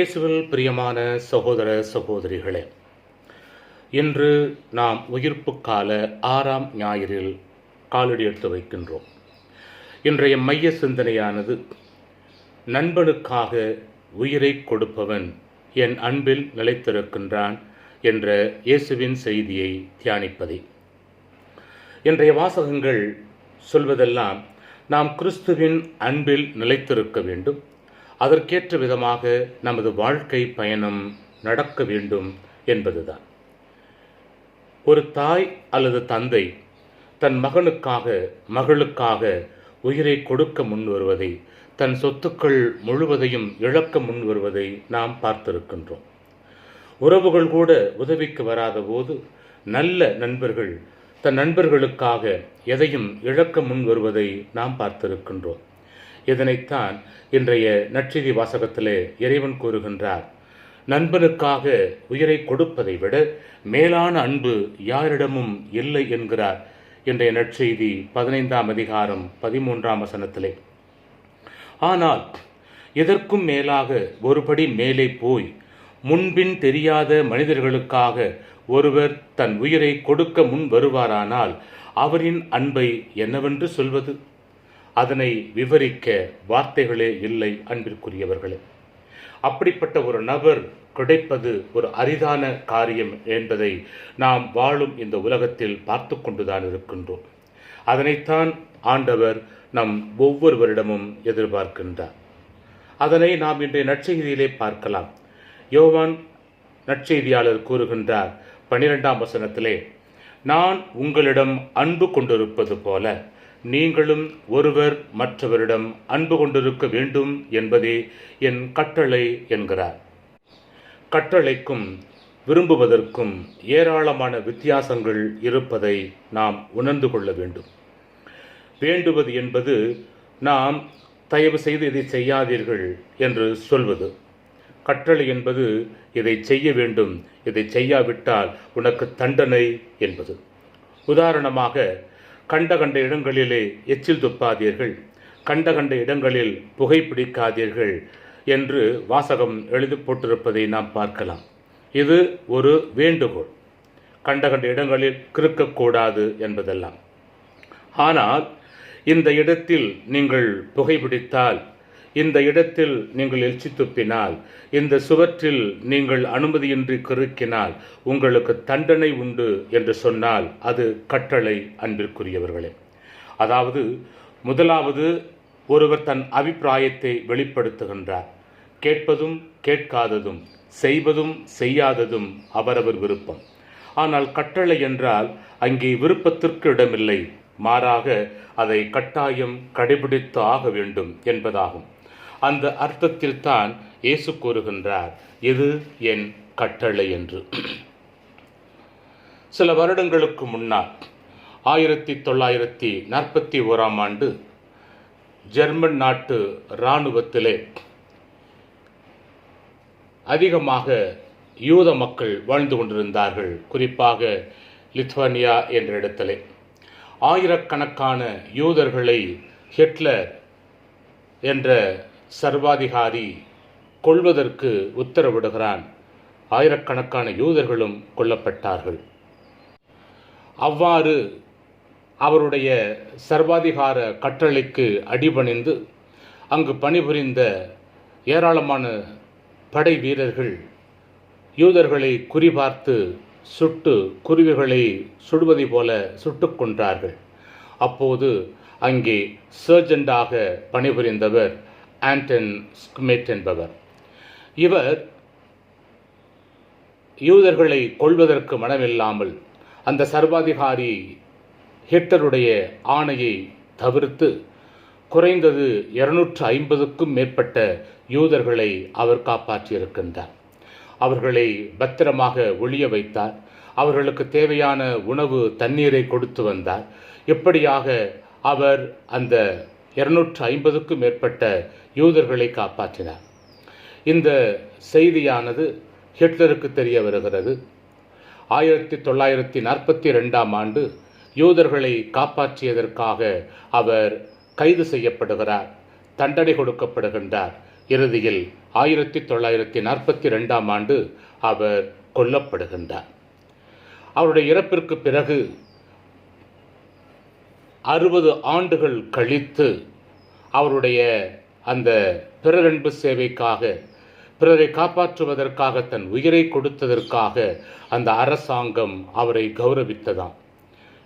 இயேசுவில் பிரியமான சகோதர சகோதரிகளே இன்று நாம் உயிர்ப்பு கால ஆறாம் ஞாயிறில் காலடி எடுத்து வைக்கின்றோம். இன்றைய மைய சிந்தனையானது நண்பனுக்காக உயிரை கொடுப்பவன் என் அன்பில் நிலைத்திருக்கின்றான் என்ற இயேசுவின் செய்தியை தியானிப்பதே. இன்றைய வாசகங்கள் சொல்வதெல்லாம் நாம் கிறிஸ்துவின் அன்பில் நிலைத்திருக்க வேண்டும். அதற்கேற்ற விதமாக நமது வாழ்க்கை பயணம் நடக்க வேண்டும் என்பதுதான். ஒரு தாய் அல்லது தந்தை தன் மகனுக்காக மகளுக்காக உயிரை கொடுக்க முன் வருவதை தன் சொத்துக்கள் முழுவதையும் இழக்க முன் வருவதை நாம் பார்த்திருக்கின்றோம். உறவுகள் கூட உதவிக்கு வராத போது நல்ல நண்பர்கள் தன் நண்பர்களுக்காக எதையும் இழக்க முன் வருவதை நாம் பார்த்திருக்கின்றோம். இதனைத்தான் இன்றைய நற்செய்தி வாசகத்திலே இறைவன் கூறுகின்றார். நண்பனுக்காக உயிரை கொடுப்பதை விட மேலான அன்பு யாரிடமும் இல்லை என்கிறார் இன்றைய நற்செய்தி பதினைந்தாம் அதிகாரம் பதிமூன்றாம் வசனத்திலே. ஆனால் இதற்கும் மேலாக ஒருபடி மேலே போய் முன்பின் தெரியாத மனிதர்களுக்காக ஒருவர் தன் உயிரை கொடுக்க முன் வருவாரானால் அவரின் அன்பை என்னவென்று சொல்வது? அதனை விவரிக்க வார்த்தைகளே இல்லை அன்பிற்குரியவர்களே. அப்படிப்பட்ட ஒரு நபர் கிடைப்பது ஒரு அரிதான காரியம் என்பதை நாம் வாழும் இந்த உலகத்தில் பார்த்து கொண்டுதான் இருக்கின்றோம். அதனைத்தான் ஆண்டவர் நம் ஒவ்வொருவரிடமும் எதிர்பார்க்கின்றார். அதனை நாம் இன்றைய நற்செய்தியிலே பார்க்கலாம். யோவான் நற்செய்தியாளர் கூறுகின்றார் பனிரெண்டாம் வசனத்திலே நான் உங்களிடம் அன்பு கொண்டிருப்பது போல நீங்களும் ஒருவர் மற்றவரிடம் அன்பு கொண்டிருக்க வேண்டும் என்பதே என் கட்டளை என்கிறார். கட்டளைக்கும் விரும்புவதற்கும் ஏராளமான வித்தியாசங்கள் இருப்பதை நாம் உணர்ந்து கொள்ள வேண்டும். வேண்டுவது என்பது நாம் தயவு செய்து இதை செய்யாதீர்கள் என்று சொல்வது. கட்டளை என்பது இதை செய்ய வேண்டும் இதை செய்யாவிட்டால் உனக்கு தண்டனை என்பது. உதாரணமாக கண்ட கண்ட இடங்களிலே எச்சில் துப்பாதீர்கள். கண்ட கண்ட இடங்களில் புகைப்பிடிக்காதீர்கள் என்று வாசகம் எழுதி போட்டிருப்பதை நாம் பார்க்கலாம். இது ஒரு வேண்டுகோள். கண்ட கண்ட இடங்களில் கிறுக்கக்கூடாது என்பதெல்லாம். ஆனால் இந்த இடத்தில் நீங்கள் புகைப்பிடித்தால் இந்த இடத்தில் நீங்கள் எழுச்சி துப்பினால் இந்த சுவற்றில் நீங்கள் அனுமதியின்றி கிறுக்கினால் உங்களுக்கு தண்டனை உண்டு என்று சொன்னால் அது கட்டளை அன்பிற்குரியவர்களே. அதாவது முதலாவது ஒருவர் தன் அபிப்பிராயத்தை வெளிப்படுத்துகின்றார். கேட்பதும் கேட்காததும் செய்வதும் செய்யாததும் அவரவர் விருப்பம். ஆனால் கட்டளை என்றால் அங்கே விருப்பத்திற்கு இடமில்லை மாறாக அதை கட்டாயம் கடைபிடித்து ஆக வேண்டும் என்பதாகும். அந்த அர்த்தத்தில் தான் இயேசு கூறுகின்றார். இது என் கட்டளை என்று. சில வருடங்களுக்கு முன்னால் ஆயிரத்தி தொள்ளாயிரத்தி நாற்பத்தி ஓராம் ஆண்டு ஜெர்மன் நாட்டு இராணுவத்திலே அதிகமாக யூத மக்கள் வாழ்ந்து கொண்டிருந்தார்கள். குறிப்பாக லித்வானியா என்ற இடத்திலே. ஆயிரக்கணக்கான யூதர்களை ஹிட்லர் என்ற சர்வாதிகாரி கொள்வதற்கு உத்தரவிடுகிறான். ஆயிரக்கணக்கான யூதர்களும் கொல்லப்பட்டார்கள். அவ்வாறு அவருடைய சர்வாதிகார கட்டளைக்கு அடிபணிந்து அங்கு பணிபுரிந்த ஏராளமான படை வீரர்கள் யூதர்களை குறிபார்த்து சுட்டு குருவிகளை சுடுவதை போல சுட்டு கொன்றார்கள். அப்போது அங்கே சர்ஜெண்டாக பணிபுரிந்தவர் ஆண்டன் ஸ்குமேட் என்பவர் இவர் யூதர்களை கொள்வதற்கு மனமில்லாமல் அந்த சர்வாதிகாரி ஹிட்லருடைய ஆணையை தவிர்த்து குறைந்தது இருநூற்று ஐம்பதுக்கும் மேற்பட்ட யூதர்களை அவர் காப்பாற்றியிருக்கின்றார். அவர்களை பத்திரமாக ஒழிய வைத்தார். அவர்களுக்கு தேவையான உணவு தண்ணீரை கொடுத்து வந்தார். இப்படியாக அவர் அந்த இருநூற்று ஐம்பதுக்கும் மேற்பட்ட யூதர்களை காப்பாற்றினார். இந்த செய்தியானது ஹிட்லருக்கு தெரிய வருகிறது. ஆயிரத்தி தொள்ளாயிரத்தி நாற்பத்தி ரெண்டாம் ஆண்டு யூதர்களை காப்பாற்றியதற்காக அவர் கைது செய்யப்படுகிறார் தண்டனை கொடுக்கப்படுகின்றார். இறுதியில் ஆயிரத்தி தொள்ளாயிரத்தி நாற்பத்தி ரெண்டாம் ஆண்டு அவர் கொல்லப்படுகின்றார். அவருடைய இறப்பிற்கு பிறகு அறுபது ஆண்டுகள் கழித்து அவருடைய அந்த பிறரன்பு சேவைக்காக பிறரை காப்பாற்றுவதற்காக தன் உயிரை கொடுத்ததற்காக அந்த அரசாங்கம் அவரை கௌரவித்ததாம்.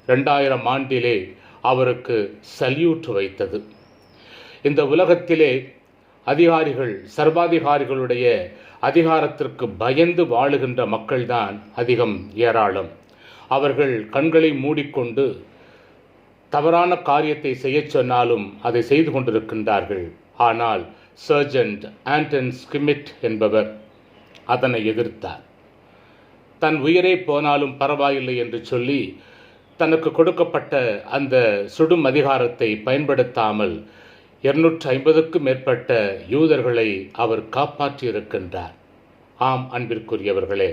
ரெண்டாயிரம் ஆண்டிலே அவருக்கு சல்யூட் வைத்தது. இந்த உலகத்திலே அதிகாரிகள் சர்வாதிகாரிகளுடைய அதிகாரத்திற்கு பயந்து வாழுகின்ற மக்கள்தான் அதிகம் ஏராளம். அவர்கள் கண்களை மூடிக்கொண்டு தவறான காரியத்தை செய்யச் சொன்னாலும் அதை செய்து கொண்டிருக்கின்றார்கள். ஆனால் சர்ஜன்ட் ஆண்டன் ஸ்கிமிட் என்பவர் அதனை எதிர்த்தார். தன் உயிரே போனாலும் பரவாயில்லை என்று சொல்லி தனக்கு கொடுக்கப்பட்ட அந்த சுடும் அதிகாரத்தை பயன்படுத்தாமல் இருநூற்றி ஐம்பதுக்கும் மேற்பட்ட யூதர்களை அவர் காப்பாற்றியிருக்கின்றார். ஆம் அன்பிற்குரியவர்களே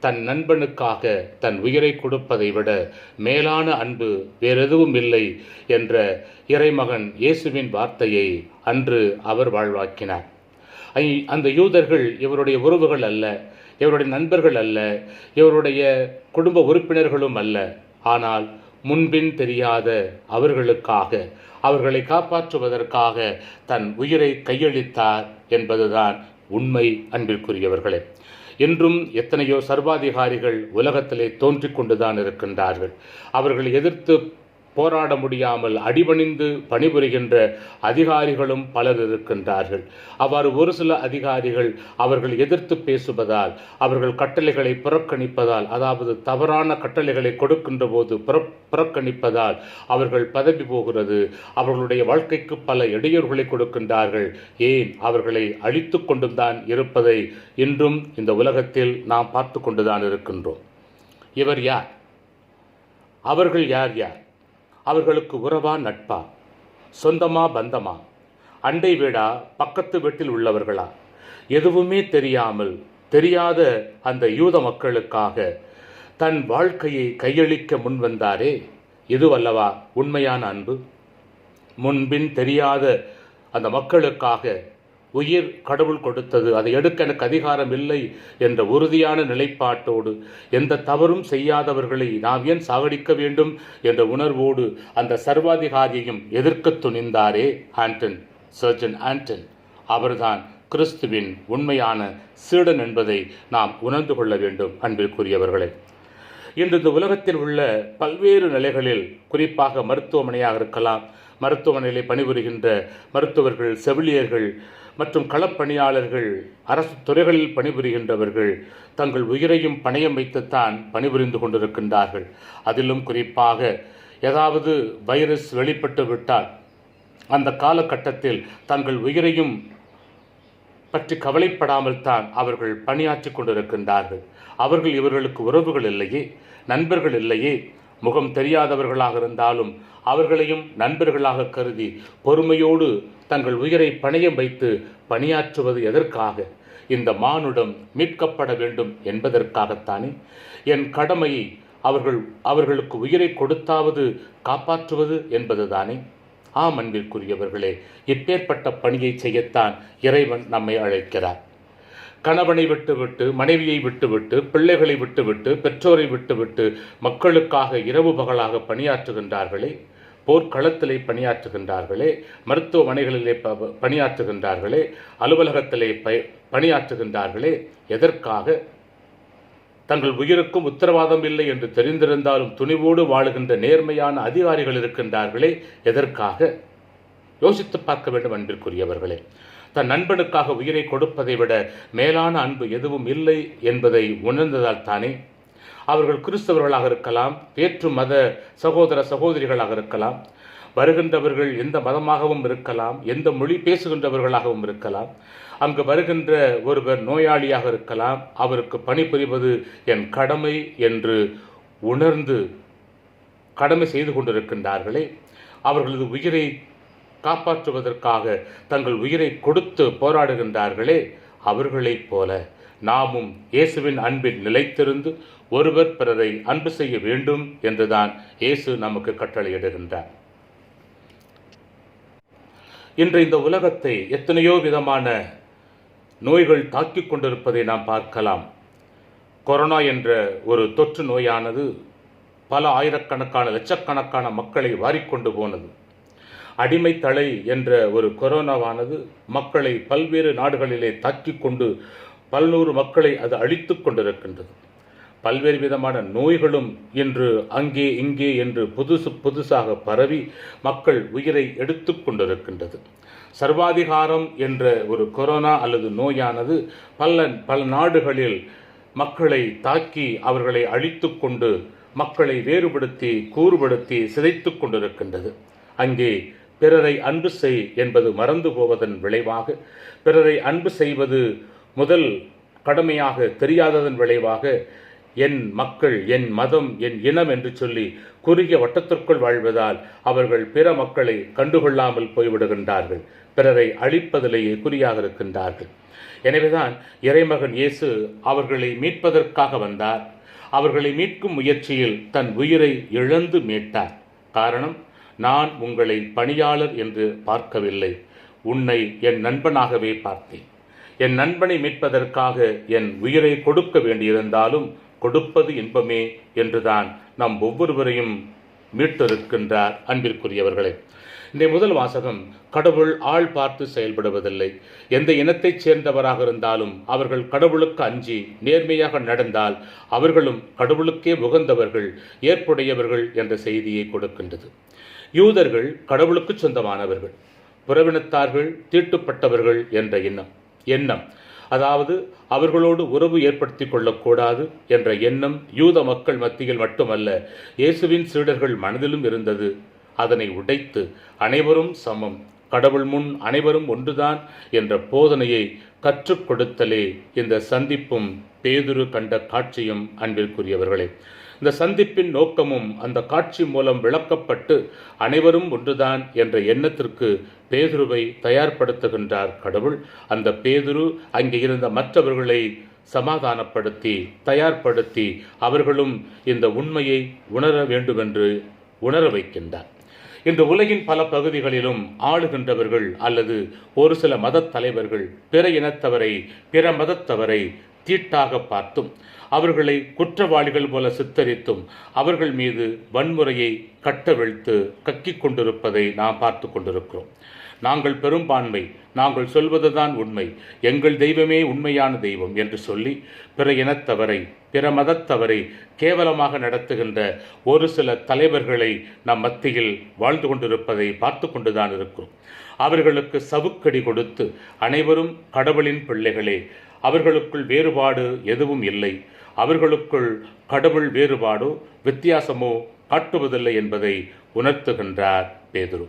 தன் நண்பனுக்காக தன் உயிரை கொடுப்பதை விட மேலான அன்பு வேறெதுவும் இல்லை என்ற இறைமகன் இயேசுவின் வார்த்தையை அன்று அவர் வாழ்வாக்கினார். ஐ- அந்த யூதர்கள் இவருடைய உறவுகள் அல்ல இவருடைய நண்பர்கள் அல்ல இவருடைய குடும்ப உறுப்பினர்களும் அல்ல. ஆனால் முன்பின் தெரியாத அவர்களுக்காக அவர்களை காப்பாற்றுவதற்காக தன் உயிரை கையளித்தார் என்பதுதான் உண்மை அன்பிற்குரியவர்களே. இன்றும் எத்தனையோ சர்வாதிகாரிகள் உலகத்திலே தோன்றிக் கொண்டுதான் இருக்கின்றார்கள். அவர்களை எதிர்த்து போராட முடியாமல் அடிபணிந்து பணிபுரிகின்ற அதிகாரிகளும் பலர் இருக்கின்றார்கள். அவ்வாறு ஒரு சில அதிகாரிகள் அவர்கள் எதிர்த்து பேசுவதால் அவர்கள் கட்டளைகளை புறக்கணிப்பதால் அதாவது தவறான கட்டளைகளை கொடுக்கின்ற போது புறக்கணிப்பதால் அவர்கள் பதவி போகிறது. அவர்களுடைய வாழ்க்கைக்கு பல இடையூறுகளை கொடுக்கின்றார்கள். ஏன்? அவர்களை அழித்து கொண்டும் தான் இருப்பதை இன்றும் இந்த உலகத்தில் நாம் பார்த்து கொண்டுதான் இருக்கின்றோம். இவர் யார்? அவர்கள் யார் யார்? அவர்களுக்கு உறவா நட்பா? சொந்தமா பந்தமா? அண்டை வீடா பக்கத்து வீட்டில் உள்ளவர்களா? எதுவுமே தெரியாமல் தெரியாத அந்த யூத மக்களுக்காக தன் வாழ்க்கையை கையளிக்க முன்வந்தாரே இதுவல்லவா உண்மையான அன்பு? முன்பின் தெரியாத அந்த மக்களுக்காக உயிர் கடவுள் கொடுத்தது. அதை எடுக்க எனக்கு அதிகாரம் இல்லை என்ற உறுதியான நிலைப்பாட்டோடு எந்த தவறும் செய்யாதவர்களை நாம் ஏன் சாகடிக்க வேண்டும் என்ற உணர்வோடு அந்த சர்வாதிகாரியையும் எதிர்க்க துணிந்தாரே ஆண்டன் சர்ஜன் ஆண்டன். அவர்தான் கிறிஸ்துவின் உண்மையான சீடன் என்பதை நாம் உணர்ந்து கொள்ள வேண்டும் அன்பிற்குரியவர்களே. இன்று இந்த உலகத்தில் உள்ள பல்வேறு நிலைகளில் குறிப்பாக மருத்துவமனையாக இருக்கலாம் மருத்துவமனையில் பணிபுரிகின்ற மருத்துவர்கள் செவிலியர்கள் மற்றும் களப்பணியாளர்கள் அரசு துறைகளில் பணிபுரிகின்றவர்கள் தங்கள் உயிரையும் பணையம் வைத்துத்தான் பணிபுரிந்து கொண்டிருக்கின்றார்கள். அதிலும் குறிப்பாக ஏதாவது வைரஸ் வெளிப்பட்டு விட்டால் அந்த காலகட்டத்தில் தங்கள் உயிரையும் பற்றி கவலைப்படாமல் தான் அவர்கள் பணியாற்றி கொண்டிருக்கின்றார்கள். அவர்கள் இவர்களுக்கு உறவுகள் இல்லையே நண்பர்கள் இல்லையே முகம் தெரியாதவர்களாக இருந்தாலும் அவர்களையும் நண்பர்களாக கருதி பொறுமையோடு தங்கள் உயிரை பணையம் வைத்து பணியாற்றுவது எதற்காக? இந்த மானுடம் மீட்கப்பட வேண்டும் என்பதற்காகத்தானே? என் கடமையை அவர்கள் அவர்களுக்கு உயிரை கொடுத்தாவது காப்பாற்றுவது என்பதுதானே? ஆம் அன்பிற்குரியவர்களே இப்பேற்பட்ட பணியை செய்யத்தான் இறைவன் நம்மை அழைக்கிறார். கணவனை விட்டுவிட்டு மனைவியை விட்டுவிட்டு பிள்ளைகளை விட்டுவிட்டு பெற்றோரை விட்டுவிட்டு மக்களுக்காக இரவு பகலாக பணியாற்றுகின்றார்களே போர்க்களத்திலே பணியாற்றுகின்றார்களே மருத்துவமனைகளிலே ப- பணியாற்றுகின்றார்களே அலுவலகத்திலே ப பணியாற்றுகின்றார்களே எதற்காக? தங்கள் உயிருக்கும் உத்தரவாதம் இல்லை என்று தெரிந்திருந்தாலும் துணிவோடு வாழுகின்ற நேர்மையான அதிகாரிகள் இருக்கின்றார்களே எதற்காக? யோசித்து பார்க்க வேண்டும் அன்பிற்குரியவர்களே. தன் நண்பனுக்காக உயிரை கொடுப்பதை விட மேலான அன்பு எதுவும் இல்லை என்பதை உணர்ந்ததால் தானே அவர்கள் கிறிஸ்தவர்களாக இருக்கலாம் வேற்று மத சகோதர சகோதரிகளாக இருக்கலாம் வருகின்றவர்கள் எந்த மதமாகவும் இருக்கலாம் எந்த மொழி பேசுகின்றவர்களாகவும் இருக்கலாம் அங்கு வருகின்ற ஒருவர் நோயாளியாக இருக்கலாம் அவருக்கு பணிபுரிவது என் கடமை என்று உணர்ந்து கடமை செய்து கொண்டிருக்கின்றார்களே. அவர்களது உயிரை காப்பாற்றுவதற்காக தங்கள் உயிரை கொடுத்து போராடுகின்றார்களே. அவர்களைப் போல நாமும் இயேசுவின் அன்பில் நிலைத்திருந்து ஒருவர் பிறரை அன்பு செய்ய வேண்டும் என்றுதான் இயேசு நமக்கு கட்டளையிடுகின்றார். இன்று இந்த உலகத்தை எத்தனையோ விதமான நோய்கள் தாக்கிக் கொண்டிருப்பதை நாம் பார்க்கலாம். கொரோனா என்ற ஒரு தொற்று நோயானது பல ஆயிரக்கணக்கான லட்சக்கணக்கான மக்களை வாரிக்கொண்டு போனது. அடிமை தலை என்ற ஒரு கொரோனாவானது மக்களை பல்வேறு நாடுகளிலே தாக்கிக் கொண்டு பல்நூறு மக்களை அது அழித்து கொண்டிருக்கின்றது. பல்வேறு விதமான நோய்களும் இன்று அங்கே இங்கே என்று புதுசு புதுசாக பரவி மக்கள் உயிரை எடுத்து கொண்டிருக்கின்றது. சர்வாதிகாரம் என்ற ஒரு கொரோனா அல்லது நோயானது பல பல நாடுகளில் மக்களை தாக்கி அவர்களை அழித்து கொண்டு மக்களை வேறுபடுத்தி கூறுபடுத்தி சிதைத்து கொண்டிருக்கின்றது. அங்கே பிறரை அன்பு செய் என்பது மறந்து போவதன் விளைவாக பிறரை அன்பு செய்வது முதல் கடமையாக தெரியாததன் விளைவாக என் மக்கள் என் மதம் என் இனம் என்று சொல்லி குறுகிய வட்டத்திற்குள் வாழ்வதால் அவர்கள் பிற மக்களை கண்டுகொள்ளாமல் போய்விடுகின்றார்கள். பிறரை அழிப்பதிலேயே குறியாக இருக்கின்றார்கள். எனவேதான் இறைமகன் இயேசு அவர்களை மீட்பதற்காக வந்தார். அவர்களை மீட்கும் முயற்சியில் தன் உயிரை இழந்து மீட்டார். காரணம் நான் உங்களை பணியாளர் என்று பார்க்கவில்லை. உன்னை என் நண்பனாகவே பார்த்தேன். என் நண்பனை மீட்பதற்காக என் உயிரை கொடுக்க வேண்டியிருந்தாலும் கொடுப்பது இன்பமே என்றுதான் நம் ஒவ்வொருவரையும் மீட்டிருக்கின்றார் அன்பிற்குரியவர்களே. இந்த முதல் வாசகம் கடவுள் ஆள் பார்த்து செயல்படுவதில்லை. எந்த இனத்தைச் சேர்ந்தவராக இருந்தாலும் அவர்கள் கடவுளுக்கு அஞ்சி நேர்மையாக நடந்தால் அவர்களும் கடவுளுக்கே உகந்தவர்கள் ஏற்புடையவர்கள் என்ற செய்தியை கொடுக்கின்றது. யூதர்கள் கடவுளுக்கு சொந்தமானவர்கள் புறவினத்தார்கள் தீட்டுப்பட்டவர்கள் என்ற எண்ணம் எண்ணம். அதாவது அவர்களோடு உறவு ஏற்படுத்தி கொள்ளக்கூடாது என்ற எண்ணம் யூத மக்கள் மத்தியில் மட்டுமல்ல இயேசுவின் சீடர்கள் மனதிலும் இருந்தது. அதனை உடைத்து அனைவரும் சமம். கடவுள் முன் அனைவரும் ஒன்றுதான் என்ற போதனையை கற்றுக் கொடுத்தலே இந்த சந்திப்பும் பேதுரு கண்ட காட்சியும் அன்பிற்குரியவர்களே. இந்த சந்திப்பின் நோக்கமும் அந்த காட்சி மூலம் விளக்கப்பட்டு அனைவரும் ஒன்றுதான் என்ற எண்ணத்திற்கு பேதுருவை தயார்படுத்துகின்றார் கடவுள். அந்த பேதுரு அங்கே இருந்த மற்றவர்களை சமாதானப்படுத்தி தயார்படுத்தி அவர்களும் இந்த உண்மையை உணர வேண்டுமென்று உணர வைக்கின்றார். இந்த உலகின் பல பகுதிகளிலும் ஆளுகின்றவர்கள் அல்லது ஒரு சில மதத் தலைவர்கள் பிற இனத்தவரை பிற மதத்தவரை தீட்டாக பார்த்தும் அவர்களை குற்றவாளிகள் போல சித்தரித்தும் அவர்கள் மீது வன்முறையை கட்டவிழ்த்து கக்கிக் கொண்டிருப்பதை நாம் பார்த்து கொண்டிருக்கிறோம். நாங்கள் பெரும்பான்மை நாங்கள் சொல்வதுதான் உண்மை எங்கள் தெய்வமே உண்மையான தெய்வம் என்று சொல்லி பிற இனத்தவரை பிற மதத்தவரை கேவலமாக நடத்துகின்ற ஒரு சில தலைவர்களை நம் மத்தியில் வாழ்ந்து கொண்டிருப்பதை பார்த்து கொண்டுதான் இருக்கிறோம். அவர்களுக்கு சவுக்கடி கொடுத்து அனைவரும் கடவுளின் பிள்ளைகளே அவர்களுக்குள் வேறுபாடு எதுவும் இல்லை. அவர்களுக்குள் கடவுள் வேறுபாடோ வித்தியாசமோ காட்டுவதில்லை என்பதை உணர்த்துகின்றார் பேதுரு.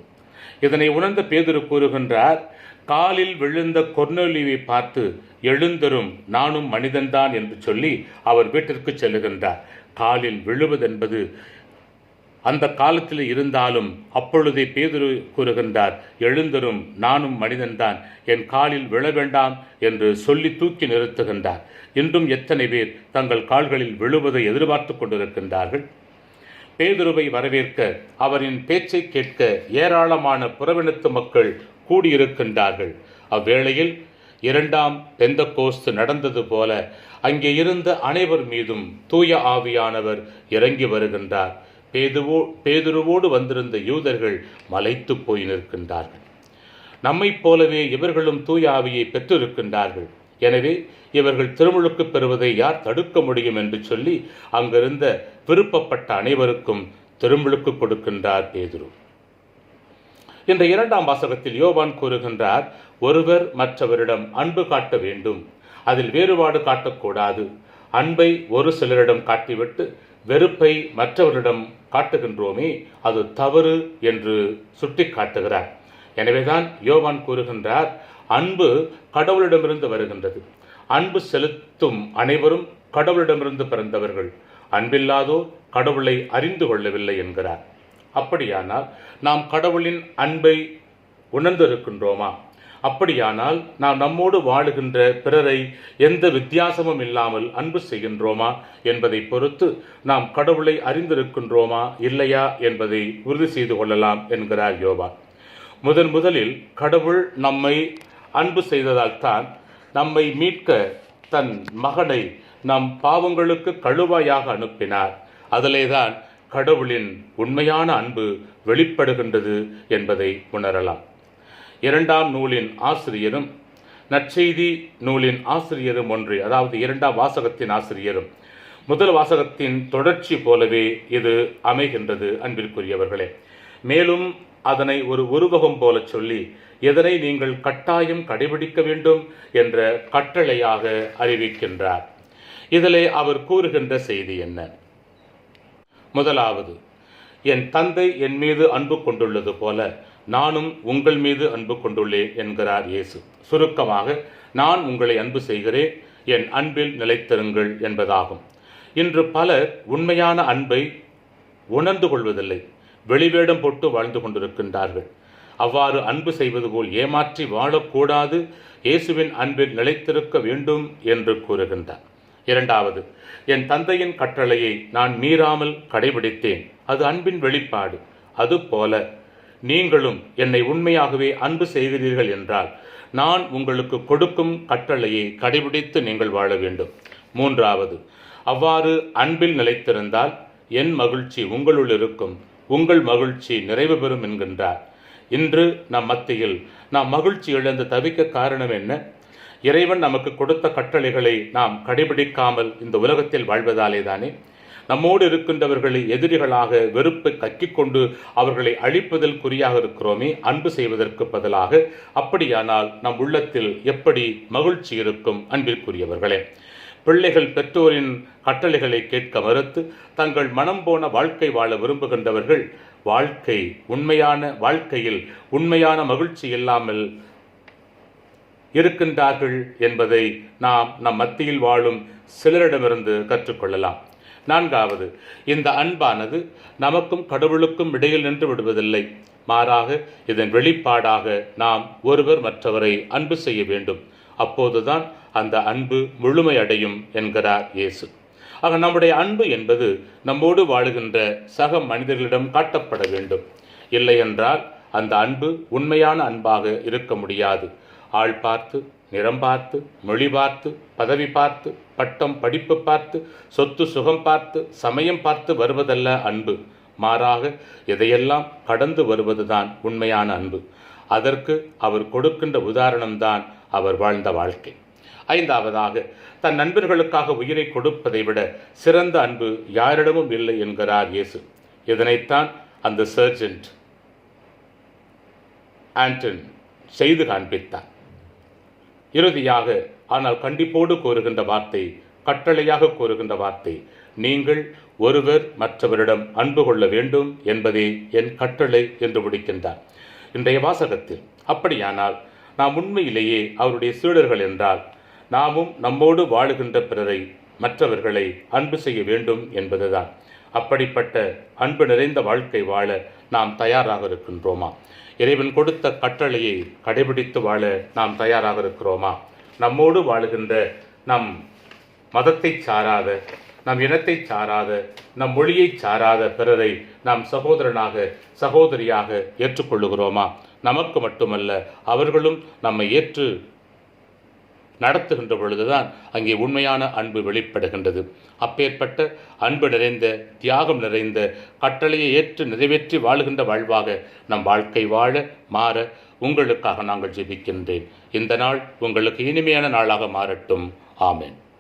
இதனை உணர்ந்த பேதுரு கூறுகின்றார் காலில் விழுந்த கொர்னொலிவை பார்த்து எழுந்தரும் நானும் மனிதன்தான் என்று சொல்லி அவர் வீட்டிற்கு செல்லுகின்றார். காலில் விழுவதென்பது அந்த காலத்தில் இருந்தாலும் அப்பொழுதே பேதுரு கூறுகின்றார் எழுந்தரும் நானும் மனிதன்தான். என் காலில் விழ வேண்டாம் என்று சொல்லி தூக்கி நிறுத்துகின்றார். இன்றும் எத்தனை பேர் தங்கள் கால்களில் விழுவதை எதிர்பார்த்து கொண்டிருக்கின்றார்கள்? பேதுருவை வரவேற்க அவரின் பேச்சை கேட்க ஏராளமான புறவினத்து மக்கள் கூடியிருக்கின்றார்கள். அவ்வேளையில் இரண்டாம் பெந்த கோஸ்து நடந்தது போல அங்கே இருந்த அனைவர் மீதும் தூய ஆவியானவர் இறங்கி வருகின்றார். பேதுவோ பேதுருவோடு வந்திருந்த யூதர்கள் மலைத்து போய் நிற்கின்றார்கள். நம்மைப் போலவே இவர்களும் தூய ஆவியை பெற்றிருக்கின்றார்கள். எனவே இவர்கள் திருமுழுக்கு பெறுவதை யார் தடுக்க முடியும் என்று சொல்லி அங்கிருந்த விருப்பப்பட்ட அனைவருக்கும் திருமுழுக்கு கொடுக்கின்றார் பேதுரு. இந்த இரண்டாம் வாசகத்தில் யோவான் கூறுகின்றார் ஒருவர் மற்றவரிடம் அன்பு காட்ட வேண்டும். அதில் வேறுபாடு காட்டக்கூடாது. அன்பை ஒரு சிலரிடம் காட்டிவிட்டு வெறுப்பை மற்றவரிடம் காட்டுகின்றோமே அது தவறு என்று சுட்டி காட்டுகிறார் எனவேதான் யோவான் கூறுகின்றார் அன்பு கடவுளிடமிருந்து வருகின்றது. அன்பு செலுத்தும் அனைவரும் கடவுளிடமிருந்து பிறந்தவர்கள். அன்பில்லாதோர் கடவுளை அறிந்து கொள்ளவில்லை என்கிறார். அப்படியானால் நாம் கடவுளின் அன்பை உணர்ந்திருக்கின்றோமா? அப்படியானால் நாம் நம்மோடு வாழுகின்ற பிறரை எந்த வித்தியாசமும் இல்லாமல் அன்பு செய்கின்றோமா என்பதை பொறுத்து நாம் கடவுளை அறிந்திருக்கின்றோமா இல்லையா என்பதை உறுதி செய்து கொள்ளலாம் என்கிறார் யோவா முதன் முதலில் கடவுள் நம்மை அன்பு செய்ததால் தான் நம்மை மீட்க தன் மகனை நம் பாவங்களுக்கு கழுவாயாக அனுப்பினார். அதிலேதான் கடவுளின் உண்மையான அன்பு வெளிப்படுகின்றது என்பதை உணரலாம். இரண்டாம் நூலின் ஆசிரியரும் நற்செய்தி நூலின் ஆசிரியரும் ஒன்று அதாவது இரண்டாம் வாசகத்தின் ஆசிரியரும். முதல் வாசகத்தின் தொடர்ச்சி போலவே இது அமைகின்றது அன்பிற்குரியவர்களே. மேலும் அதனை ஒரு உருவகம் போல சொல்லி எதனை நீங்கள் கட்டாயம் கடைபிடிக்க வேண்டும் என்ற கட்டளையாக அறிவிக்கின்றார். இதிலே அவர் கூறுகின்ற செய்தி என்ன? முதலாவது என் தந்தை என் மீது அன்பு கொண்டுள்ளது போல நானும் உங்கள் மீது அன்பு கொண்டுள்ளேன் என்கிறார் இயேசு. சுருக்கமாக நான் உங்களை அன்பு செய்கிறேன் என் அன்பில் நிலைத்திருங்கள் என்பதாகும். இன்று பலர் உண்மையான அன்பை உணர்ந்து கொள்வதில்லை வெளிவேடம் போட்டு வாழ்ந்து கொண்டிருக்கின்றார்கள். அவ்வாறு அன்பு செய்வது போல் ஏமாற்றி வாழக்கூடாது இயேசுவின் அன்பில் நிலைத்திருக்க வேண்டும் என்று கூறுகின்றார். இரண்டாவது என் தந்தையின் கட்டளையை நான் மீறாமல் கடைபிடித்தேன். அது அன்பின் வெளிப்பாடு. அதுபோல நீங்களும் என்னை உண்மையாகவே அன்பு செய்கிறீர்கள் என்றால் நான் உங்களுக்கு கொடுக்கும் கட்டளையை கடைபிடித்து நீங்கள் வாழ வேண்டும். மூன்றாவது அவ்வாறு அன்பில் நிலைத்திருந்தால் என் மகிழ்ச்சி உங்களுள் இருக்கும் உங்கள் மகிழ்ச்சி நிறைவு பெறும் என்கின்றார். இன்று நம் மத்தியில் நாம் மகிழ்ச்சி இழந்து தவிக்க காரணம் என்ன? இறைவன் நமக்கு கொடுத்த கட்டளைகளை நாம் கடைபிடிக்காமல் இந்த உலகத்தில் வாழ்வதாலே தானே நம்மோடு இருக்கின்றவர்களை எதிரிகளாக வெறுப்பை கக்கிக்கொண்டு அவர்களை அழிப்பதில் குறியாக இருக்கிறோமே அன்பு செய்வதற்கு பதிலாக அப்படியானால் நம் உள்ளத்தில் எப்படி மகிழ்ச்சி இருக்கும் அன்பிற்குரியவர்களே? பிள்ளைகள் பெற்றோரின் கட்டளைகளை கேட்க மறுத்து தங்கள் மனம் போன வாழ்க்கை வாழ விரும்புகின்றவர்கள் வாழ்க்கை உண்மையான வாழ்க்கையில் உண்மையான மகிழ்ச்சி இல்லாமல் இருக்கின்றார்கள் என்பதை நாம் நம் மத்தியில் வாழும் சிலரிடமிருந்து கற்றுக்கொள்ளலாம். நான்காவது இந்த அன்பானது நமக்கும் கடவுளுக்கும் இடையில் நின்று விடுவதில்லை. மாறாக இதன் வெளிப்பாடாக நாம் ஒருவர் மற்றவரை அன்பு செய்ய வேண்டும். அப்போதுதான் அந்த அன்பு முழுமையடையும் என்கிறார் இயேசு. ஆக நம்முடைய அன்பு என்பது நம்மோடு வாழுகின்ற சக மனிதர்களிடம் காட்டப்பட வேண்டும். இல்லை என்றால் அந்த அன்பு உண்மையான அன்பாக இருக்க முடியாது. ஆள் பார்த்து நிறம் பார்த்து மொழி பார்த்து பதவி பார்த்து பட்டம் படிப்பு பார்த்து சொத்து சுகம் பார்த்து சமயம் பார்த்து வருவதல்ல அன்பு. மாறாக எதையெல்லாம் கடந்து வருவதுதான் உண்மையான அன்பு. அதற்கு அவர் கொடுக்கின்ற உதாரணம்தான் அவர் வாழ்ந்த வாழ்க்கை. ஐந்தாவதாக தன் நண்பர்களுக்காக உயிரை கொடுப்பதை விட சிறந்த அன்பு யாரிடமும் இல்லை என்கிறார் இயேசு. இதனைத்தான் அந்த சர்ஜென்ட் ஆண்டன் செய்து காண்பித்தார். இறுதியாக ஆனால் கண்டிப்போடு கூறுகின்ற வார்த்தை கட்டளையாக கூறுகின்ற வார்த்தை. நீங்கள் ஒருவர் மற்றவரிடம் அன்பு கொள்ள வேண்டும் என்பதே என் கட்டளை என்று முடிக்கின்றார். இன்றைய வாசகத்தில் அப்படியானால் நாம் உண்மையிலேயே அவருடைய சீடர்கள் என்றால் நாமும் நம்மோடு வாழுகின்ற பிறரை மற்றவர்களை அன்பு செய்ய வேண்டும் என்பதுதான். அப்படிப்பட்ட அன்பு நிறைந்த வாழ்க்கை வாழ நாம் தயாராக இருக்கின்றோமா? இறைவன் கொடுத்த கட்டளையை கடைபிடித்து வாழ நாம் தயாராக இருக்கிறோமா நம்மோடு வாழுகின்ற நம் மதத்தை சாராத நம் இனத்தை சாராத நம் மொழியை சாராத பிறரை நாம் சகோதரனாக சகோதரியாக ஏற்றுக்கொள்ளுகிறோமா? நமக்கு மட்டுமல்ல அவர்களும் நம்மை ஏற்று நடத்துகின்ற பொழுதுதான் அங்கே உண்மையான அன்பு வெளிப்படுகின்றது. அப்பேற்பட்ட அன்பு நிறைந்த தியாகம் நிறைந்த கட்டளையை ஏற்று நிறைவேற்றி வாழுகின்ற வாழ்வாக நம் வாழ்க்கை வாழ மாற உங்களுக்காக நாங்கள் ஜெபிக்கின்றேன். இந்த நாள் உங்களுக்கு இனிமையான நாளாக மாறட்டும். ஆமேன்.